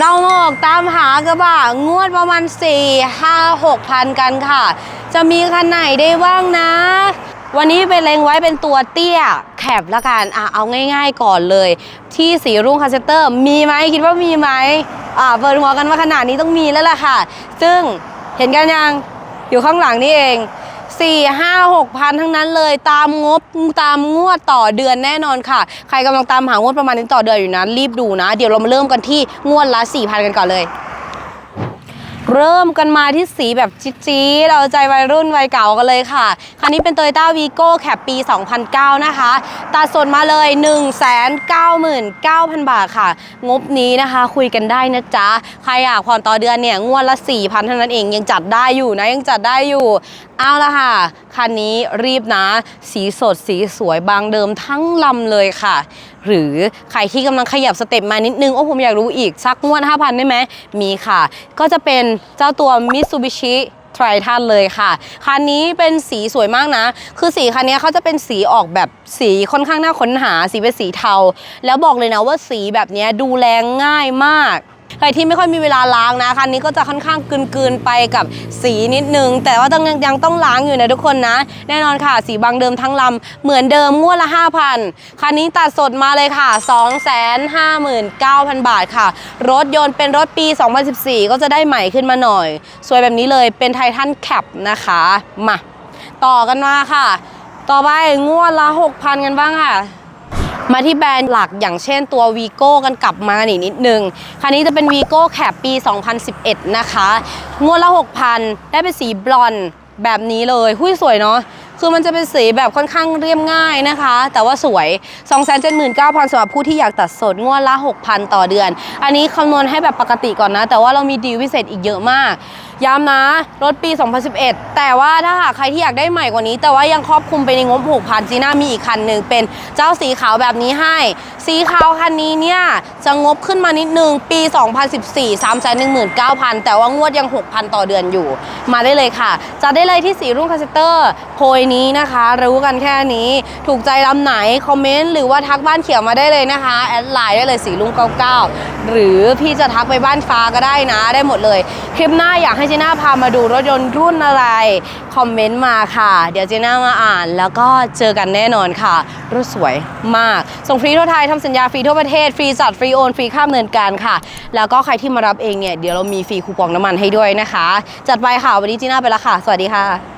เรามาออกตามหากระบะงวดประมาณ 4 5 6พันกันค่ะ จะมีคันไหนได้บ้างนะ วันนี้ไปเล็งไว้เป็นตัวเตี้ยแคบละกันอะเอาง่ายๆก่อนเลย ที่สีรุ่งคาเซเตอร์ มีไหมคิดว่ามีไหมอ่าเปิดหัวกันว่าขนาดนี้ต้องมีแล้วล่ะค่ะ ซึ่งเห็นกันยังอยู่ข้างหลังนี่เอง 4 5 6พันทั้งนั้นเลยตามงบตามงวดต่อเดือนแน่นอนค่ะ ใครกำลังตามหางวดประมาณนี้ต่อเดือนอยู่นะรีบดูนะ เดี๋ยวเรามาเริ่มกันที่งวดละ4,000กันก่อนเลย เริ่มกันมาที่สีแบบจี๊ดๆเราใจวัยรุ่นวัยเก่ากันเลยค่ะ คันนี้เป็น Toyota Vigo แคปปี 2009 นะคะตัดส่วนมาเลย 199,000 บาทค่ะ งบนี้นะคะ คุยกันได้นะจ๊ะ ใครอยากผ่อนต่อเดือนเนี่ย งวดละ 4,000เท่านั้นเองยังจัดได้อยู่นะยังจัดได้อยู่เอาละค่ะ คันนี้รีบนะ สีสดสีสวยบางเดิมทั้งลำเลยค่ะ หรือใครที่กำลังขยับสเต็ปมานิดนึง โอ้ผมอยากรู้อีก สักงวด5,000 ได้ไหม มีค่ะ ก็จะเป็นเจ้าตัว Mitsubishi ไทรทันเลยค่ะ คันนี้เป็นสีสวยมากนะ คือสีคันนี้เขาจะเป็นสีออกแบบสีค่อนข้างน่าค้นหา สีเป็นสีเทา แล้วบอกเลยนะว่าสีแบบนี้ดูแลง่ายมาก ใครที่ไม่ค่อยมีเวลาล้างนะคันนี้ก็จะค่อนข้างกลืนๆไปกับสีนิดนึง แต่ว่าต้องยังยังต้องล้างอยู่นะทุกคนนะ แน่นอนค่ะ สีบางเดิมทั้งลำเหมือนเดิมงวดละ 5,000 คันนี้ตัดสดมาเลยค่ะ 259,000 บาทค่ะ รถยนต์เป็นรถปี 2014 ก็จะได้ใหม่ขึ้นมาหน่อย สวยแบบนี้เลยเป็นไททันแคปนะคะ มา ต่อกันมาค่ะ ต่อไปงวดละ 6,000 กันบ้างค่ะ มาที่แบรนด์หลักอย่างเช่นตัว V ีโก้กันกลับมาหนีนิดนึง คันนี้จะเป็น Vigo Cap ปี 2011 นะคะ งวดละ 6,000 ได้เป็นสีบลอนด์แบบนี้เลยหุ้ยสวยเนาะ คือมันจะเป็นสีแบบค่อนข้างเรียบง่ายนะคะ แต่ว่าสวย 279,000สำหรับผู้ที่อยากตัดสดงวดละ 6,000 ต่อเดือน อันนี้คำนวณให้แบบปกติก่อนนะ แต่ว่าเรามีดีลพิเศษอีกเยอะมาก ย้ำนะ รถปี 2011 แต่ว่าถ้าหากใครที่อยากได้ใหม่กว่านี้ แต่ว่ายังครอบคลุมไปในงบ 6,000จีน่ามีอีกคันหนึ่งเป็นเจ้าสีขาวแบบนี้ให้ สีขาวคันนี้เนี่ยจะงบขึ้นมานิดนึงปี 2014 319,000 แต่ว่างวดยัง 6,000 ต่อเดือนอยู่ มาได้เลยค่ะ จะได้เลยที่สีรุ่งคาสเตอร์โพยนี้นะคะ รู้กันแค่นี้ถูกใจลำไหนคอมเมนต์หรือว่าทักบ้านเขียวมาได้เลยนะคะ แอดไลน์ได้เลยสีรุ่ง99 หรือพี่จะทักไปบ้านฟ้าก็ได้นะได้หมดเลย คลิปหน้าอยากให้เจน่าพามาดูรถยนต์รุ่นอะไร คอมเมนต์มาค่ะ เดี๋ยวเจน่ามาอ่าน แล้วก็เจอกันแน่นอนค่ะรถสวยมาก ส่งฟรีทั่วไทยทำสัญญาฟรีทั่วประเทศฟรีจัดฟรีโอนฟรีค่าดำเนินการค่ะ แล้วก็ใครที่มารับเองเนี่ยเดี๋ยวเรามีฟรีคูปองน้ำมันให้ด้วยนะคะ จัดไปค่ะวันนี้จีน่าไปล้วค่ะ สวัสดีค่ะ